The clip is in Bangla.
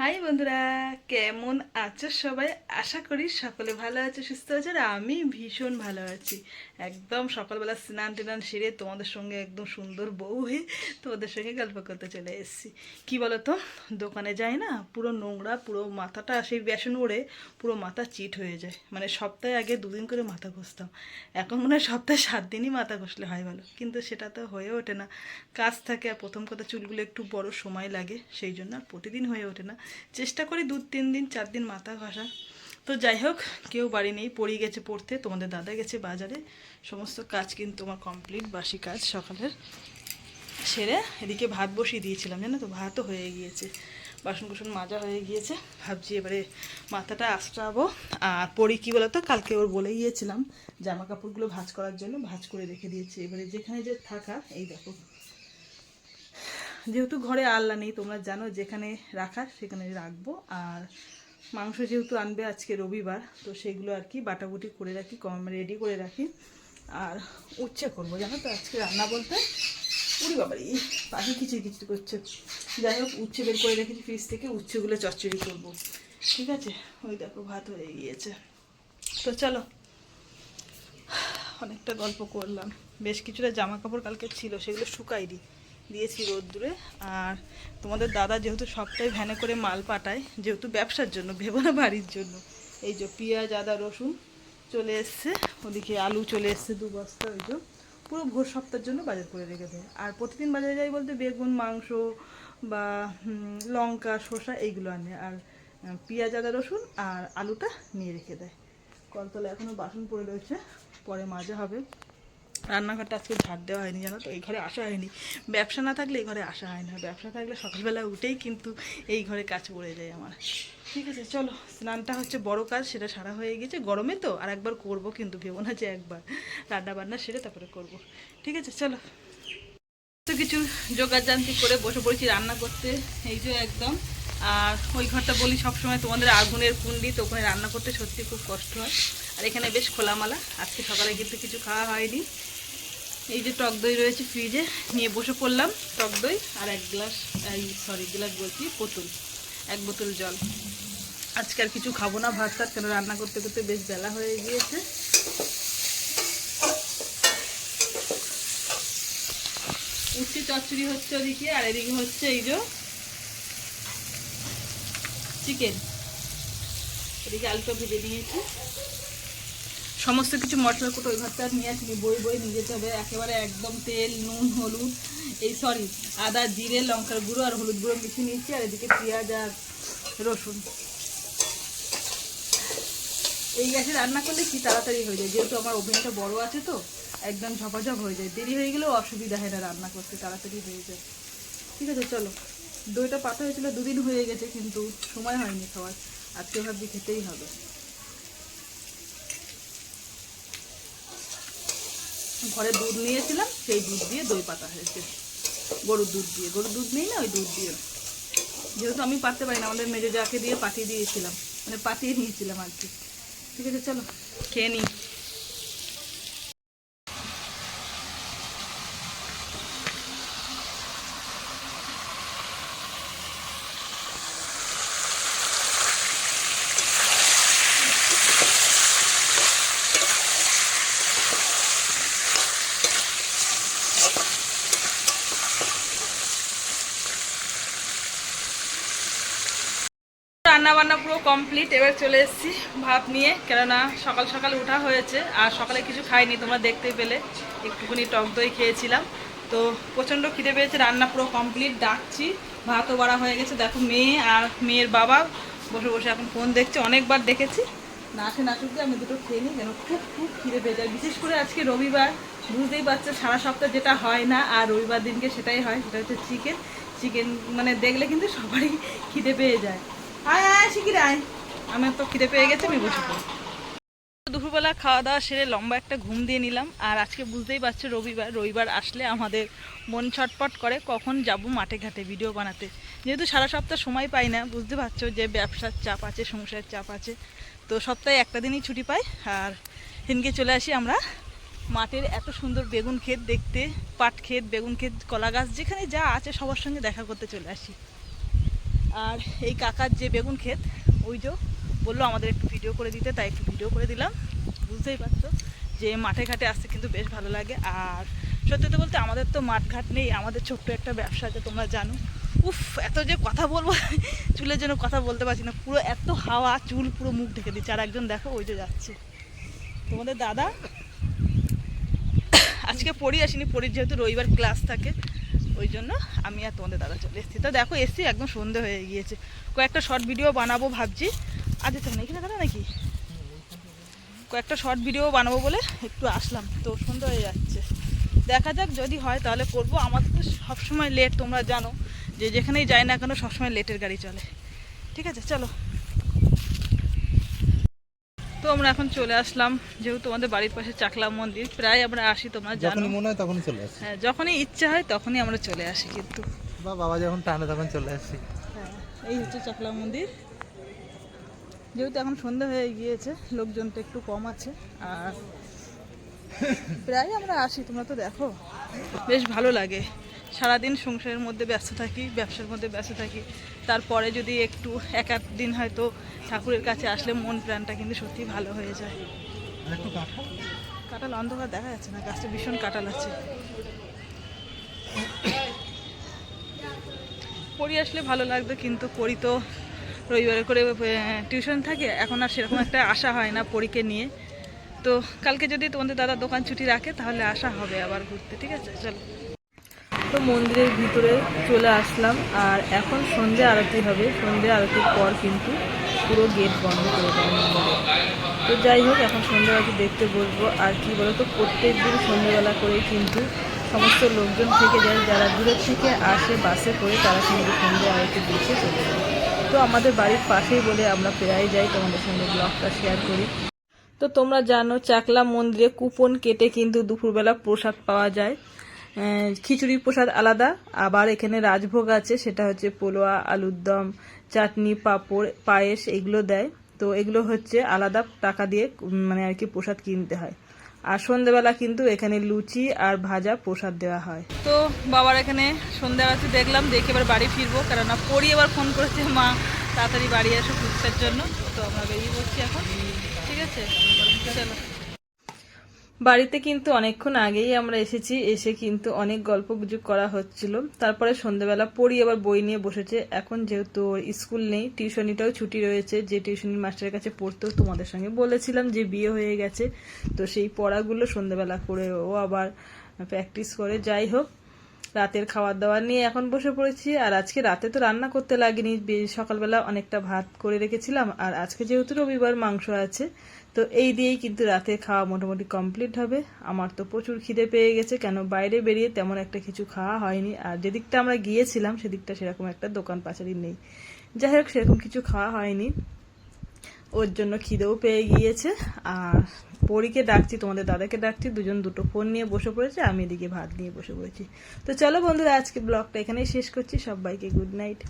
হাই বন্ধুরা, কেমন আছো সবাই? আশা করি সকলে ভালো আছো, সুস্থ আছো, আর আমি ভীষণ ভালো আছি। একদম সকালবেলা স্নান টেনান সেরে তোমাদের সঙ্গে একদম সুন্দর বউ হয়ে তোমাদের সঙ্গে গল্প করতে চলে এসেছি। কি বলো তো দোকানে যাই না, পুরো নোংরা, পুরো মাথাটা সেই বেসন ওড়ে, পুরো মাথা চিট হয়ে যায়। মানে সপ্তাহে আগে দুদিন করে মাথা ঘষতাম। এখন মনে হয় সপ্তাহে সাত দিনই মাথা ঘষলে হয় ভালো কিন্তু সেটা তো হয়ে ওঠে না। কাজ থাকে আর প্রথম কথা চুলগুলো একটু বড় সময় লাগে, সেই জন্য আর প্রতিদিন হয়ে ওঠে না। চেষ্টা করি দু, তিন দিন, চার দিন মাথা ঘষা তো যাই হোক, কেউ বাড়ি নেই পড়ে গেছে পড়তে। তোমাদের দাদা গেছে বাজারে। সমস্ত কাজ কিন্তু আমার কমপ্লিট বাসি কাজ সকালের সেরে এদিকে ভাত বসিয়ে দিয়েছিলাম, জানো তো? ভাতও হয়ে গিয়েছে। বাসন কুসন মাজা হয়ে গিয়েছে। ভাবছি এবারে মাথাটা আশ্রাবো আর পরি কী বলতো? কালকে ওর বলে গিয়েছিলাম জামা কাপড়গুলো ভাঁজ করার জন্য। ভাঁজ করে রেখে দিয়েছি। এবারে যেখানে যে থাকা, এই দেখো। যেহেতু ঘরে আল্লা নেই, তোমরা জানো যেখানে রাখার সেখানে রাখব। আর মাংস যেহেতু আনবে আজকে রবিবার, তো সেগুলো আর কি বাটাবুটি করে রাখি, কম রেডি করে রাখি। আর উচ্ছে করব, জানো তো আজকে রান্না বলতে? উড়ি এই পাখি কিচির কিচির করছে। যাই হোক, উচ্ছে বের করে রেখেছি ফ্রিজ থেকে, উচ্ছেগুলো চচ্চড়ি করব। ঠিক আছে? ওই দেখো, ভাত হয়ে গিয়েছে। তো চলো, অনেকটা গল্প করলাম। বেশ কিছুটা জামা কাপড় কালকে ছিল, সেগুলো শুকাই দিই দিয়েছি রোদ্দুরে। আর তোমাদের দাদা যেহেতু সবটাই ভ্যানে করে মাল পাঠায়, যেহেতু ব্যবসার জন্য ভেবো না বাড়ির জন্য। এই যে পেঁয়াজ, আদা, রসুন চলে এসছে। ওদিকে আলু চলে এসছে দু বস্তা, ওই যে। পুরো ভোর সপ্তাহের জন্য বাজার করে রেখে দেয়। আর প্রতিদিন বাজারে যাই বলতে বেগুন, মাংস বা লঙ্কা, শসা এইগুলো আনে। আর পেঁয়াজ, আদা, রসুন আর আলুটা নিয়ে রেখে দেয়। কলতলা এখনও বাসন পড়ে রয়েছে, পরে মাজা হবে। রান্নাঘরটা আজকে ঝাড় দেওয়া হয়নি, জানো তো? এই ঘরে আসা হয়নি। ব্যবসা না থাকলে এই ঘরে আসা হয় না। ব্যবসা থাকলে সকালবেলা উঠেই কিন্তু এই ঘরে কাজ পড়ে যায় আমার। ঠিক আছে, চলো। স্নানটা হচ্ছে বড় কাজ, সেটা সারা হয়ে গেছে। গরমে তো, আর একবার করব কিন্তু, ভেবো না যে একবার। রান্না বান্না সেরে তারপরে করব। ঠিক আছে, চলো। তো কিছু জোগাড় যান্ত্রিক করে বসে পড়েছি রান্না করতে। এই যে একদম। আর ওই ঘরটা বলি সবসময় তোমাদের আগুনের কুন্ডি তো ওখানে রান্না করতে সত্যি খুব কষ্ট হয়। আর এখানে বেশ খোলামালা। আজকে সকালে কিন্তু কিছু খাওয়া হয়নি। এই যে টক দই রয়েছে ফ্রিজে, নিয়ে বসে পড়লাম টক দই আর এক গ্লাস, এই সরি গ্লাস বলছি বোতল এক বোতল জল। আজকে আর কিছু খাব না, ভাত কেন রান্না করতে করতে বেশ বেলা হয়ে গিয়েছে। উচ্চে চচ্চড়ি হচ্ছে ওদিকে, আর এদিকে হচ্ছে এই যে চিকেন। এদিকে আলুটা ভেজে নিয়েছি। সমস্ত কিছু মশলা কুটো ওই ঘরটা নিয়ে আসিনি, বই বই নিয়ে যেতে হবে। একেবারে একদম তেল, নুন, হলুদ, এই সরি, আদা, জিরে, লঙ্কার গুঁড়ো আর হলুদ গুঁড়ো মিশিয়ে নিয়েছি, আর এদিকে পেঁয়াজ আর রসুন। এই গ্যাসে রান্না করলে কি তাড়াতাড়ি হয়ে যায়? যেহেতু আমার ওভেনটা বড় আছে তো, একদম ঝপাঝপ হয়ে যায়। দেরি হয়ে গেলেও অসুবিধা হয় না রান্না করতে, তাড়াতাড়ি হয়ে যায়। ঠিক আছে, চলো। দইটা পাতা হয়েছিল, দুদিন হয়ে গেছে, কিন্তু সময় হয়নি খাওয়ার। আজকে ভাবছি খেতেই হবে। ঘরে দুধ নিয়েছিলাম, সেই দুধ দিয়ে দই পাতা হয়েছে। গরুর দুধ দিয়ে। গরুর দুধ নেই না, ওই দুধ দিয়ে। যেহেতু আমি পারতে পারি না, আমাদের মেজো যাকে দিয়ে পাঠিয়ে দিয়েছিলাম মানে পাঠিয়ে নিয়েছিলাম আর কি। ঠিক আছে, চলো, খেয়ে নিই। রান্না বান্না পুরো কমপ্লিট এবার চলে এসেছি ভাত নিয়ে, কেননা সকাল সকাল ওঠা হয়েছে, আর সকালে কিছু খাইনি, তোমরা দেখতেই পেলে, একটুখানি টক দই খেয়েছিলাম। তো প্রচণ্ড খিদে পেয়েছে, রান্না পুরো কমপ্লিট ডাকছি, ভাতও বাড়া হয়ে গেছে, দেখো মেয়ে আর মেয়ের বাবা বসে বসে এখন ফোন দেখছে, অনেকবার দেখেছি। না আসে না আসুক দিয়ে আমি দুটো খেয়ে নিই, যেন খুব খুব খিদে পেয়ে যায়। বিশেষ করে আজকে রবিবার, বুঝতেই পারছ, সারা সপ্তাহ যেটা হয় না, আর রবিবার দিনকে সেটাই হয়, সেটা হচ্ছে চিকেন চিকেন মানে দেখলে কিন্তু সবারই খিদে পেয়ে যায়। তো পেয়ে আমি দুপুরবেলা খাওয়া দাওয়া সেরে লম্বা একটা ঘুম দিয়ে নিলাম। আর আজকে বুঝতেই পারছ, রবিবার রবিবার আসলে আমাদের মন ছটপট করে কখন যাব মাঠে ঘাটে ভিডিও বানাতে। যেহেতু সারা সপ্তাহ সময় পাই না, বুঝতে পারছ যে ব্যবসার চাপ আছে, সংসারের চাপ আছে। তো সপ্তাহে একটা দিনই ছুটি পাই। আর দিনকে চলে আসি আমরা মাঠের এত সুন্দর বেগুন ক্ষেত দেখতে, পাট ক্ষেত, বেগুন ক্ষেত, কলা গাছ, যেখানে যা আছে সবার সঙ্গে দেখা করতে চলে আসি। আর এই কাকার যে বেগুন ক্ষেত, ওই যে বলল আমাদের একটু ভিডিও করে দিতে, তাই একটু ভিডিও করে দিলাম। বুঝতেই পারছ যে মাঠে ঘাটে আসতে কিন্তু বেশ ভালো লাগে। আর সত্যি তো বলতে আমাদের তো মাঠ ঘাট নেই, আমাদের ছোট্ট একটা ব্যবসা আছে, তোমরা জানো। উফ, এত যে কথা বলব, চুলের জন্য কথা বলতে পারছি না। পুরো এত হাওয়া, চুল পুরো মুখ ঢেকে দিচ্ছে। আর একজন দেখো, ওই যে যাচ্ছে। তোমাদের দাদা? আজকে পড়ি আসিনি পড়ির যেহেতু রবিবার ক্লাস থাকে। ওই জন্য আমি আর তোমাদের দাদা চলে এসেছি। তো দেখো এসছি একদম সন্ধে হয়ে গিয়েছে। কয়েকটা শর্ট ভিডিও বানাবো ভাবছি। আজ তো এখানে দাদা নাকি? কয়েকটা শর্ট ভিডিও বানাবো বলে একটু আসলাম। তো সন্ধ্যা হয়ে যাচ্ছে। দেখা যাক যদি হয় তাহলে করব। আমাদের তো সবসময় লেট তোমরা জানো যে যেখানেই যাই না কেন সবসময় লেটের গাড়ি চলে। ঠিক আছে, চলো। তো আমরা এখন চলে আসলাম যেহেতু আমাদের বাড়ির পাশে চাকলা মন্দির প্রায় আমরা আসি তোমরা জানো। যখনই মনে হয় তখনই চলে আসি। হ্যাঁ যখনই ইচ্ছা হয় তখনই আমরা চলে আসি কিন্তু। বা বাবা যখন টানে তখন চলে আসি। হ্যাঁ এই হচ্ছে চাকলা মন্দির। যেহেতু এখন সন্ধ্যা হয়ে গিয়েছে লোকজনটা একটু কম আছে আর প্রায় আমরা আসি তোমরা তো দেখো। বেশ ভালো লাগে। সারাদিন সংসারের মধ্যে ব্যস্ত থাকি ব্যবসার মধ্যে ব্যস্ত থাকি। তারপরে যদি একটু এক আধ দিন হয়তো ঠাকুরের কাছে আসলে মন প্রাণটা কিন্তু সত্যি ভালো হয়ে যায়। কাঁঠাল? কাঁটাল অন্ধকার দেখা যাচ্ছে না গাছটা ভীষণ কাঁটাল আছে। পড়ি আসলে ভালো লাগতো কিন্তু পড়ি তো রবিবারে করে টিউশন থাকে এখন আর সেরকম একটা আশা হয় না পরীকে নিয়ে। তো কালকে যদি তোমাদের দাদা দোকান ছুটি রাখে তাহলে আসা হবে আবার ঘুরতে ঠিক আছে? চলো। তো মন্দিরের ভিতরে চলে আসলাম। আর এখন সন্ধে আরতি হবে। সন্ধে আরতির পর কিন্তু পুরো গেট বন্ধ করে দেয় মন্দিরে। তো যাই হোক, এখন সন্ধে আরতি দেখতে বসবো। আর কি বলতো, প্রত্যেক দিন সন্ধ্যেবেলা করে কিন্তু সমস্ত লোকজন থেকে যায়। যারা দূরের থেকে আসে বাসে করে, তারা কিন্তু সন্ধে আরতি দেখে চলে যায়। তো আমাদের বাড়ির পাশেই বলে আমরা প্রায় যাই। তোমাদের সঙ্গে ব্লগটা শেয়ার করি। তো তোমরা জানো, চাকলা মন্দিরে কুপন কেটে কিন্তু দুপুরবেলা প্রসাদ পাওয়া যায়। খিচুড়ির প্রসাদ আলাদা, আবার এখানে রাজভোগ আছে, সেটা হচ্ছে পোলোয়া আলুর দম চাটনি, পাঁপড়, পায়েস, এগুলো দেয়। তো এগুলো হচ্ছে আলাদা টাকা দিয়ে মানে আর কি প্রসাদ কিনতে হয়। আর সন্ধেবেলা কিন্তু এখানে লুচি আর ভাজা প্রসাদ দেওয়া হয়। তো বাবার এখানে সন্ধ্যাবেলা দেখলাম, দেখে এবার বাড়ি ফিরবো। কেননা পড়ি এবার ফোন করেছে, মা, তাড়াতাড়ি বাড়ি আসো ফুচকার জন্য। তো আমরা বেরিয়ে পড়ছি এখন। ঠিক আছে? চলো। বাড়িতে কিন্তু অনেকক্ষণ আগেই আমরা এসেছি, এসে কিন্তু অনেক গল্প গুজব করা হচ্ছিল। তারপরে সন্ধ্যেবেলা পড়ি আবার বই নিয়ে বসেছে। এখন যেহেতু স্কুল নেই, টিউশনিটাও ছুটি রয়েছে, যে টিউশনির মাস্টারের কাছে পড়তেও তোমাদের সঙ্গে বলেছিলাম যে বিয়ে হয়ে গেছে। তো সেই পড়াগুলো সন্ধ্যেবেলা করে ও আবার প্র্যাকটিস করে। যাই হোক রাতের খাবার দাবার নিয়ে এখন বসে পড়েছি। আর আজকে রাতে তো রান্না করতে লাগেনি। সকালবেলা অনেকটা ভাত করে রেখেছিলাম। আর আজকে যেহেতু রবিবার, মাংস আছে। তো এই দিয়েই কিন্তু রাতের খাওয়া মোটামুটি কমপ্লিট হবে। আমার তো প্রচুর খিদে পেয়ে গেছে। কেন বাইরে বেরিয়ে তেমন একটা কিছু খাওয়া হয়নি। আর যেদিকটা আমরা গিয়েছিলাম সেদিকটা সেরকম একটা দোকান পাচারি নেই। যাই হোক, সেরকম কিছু খাওয়া হয়নি। ওর জন্য খিদেও পেয়ে গিয়েছে। আর পরীকে ডাকছি, তোমাদের দাদাকে ডাকছি, দুজন দুটো ফোন নিয়ে বসে পড়েছে, আমি এদিকে ভাত নিয়ে বসে পড়েছি। তো চলো বন্ধুরা, আজকে ব্লগটা এখানেই শেষ করছি, সবাইকে গুড নাইট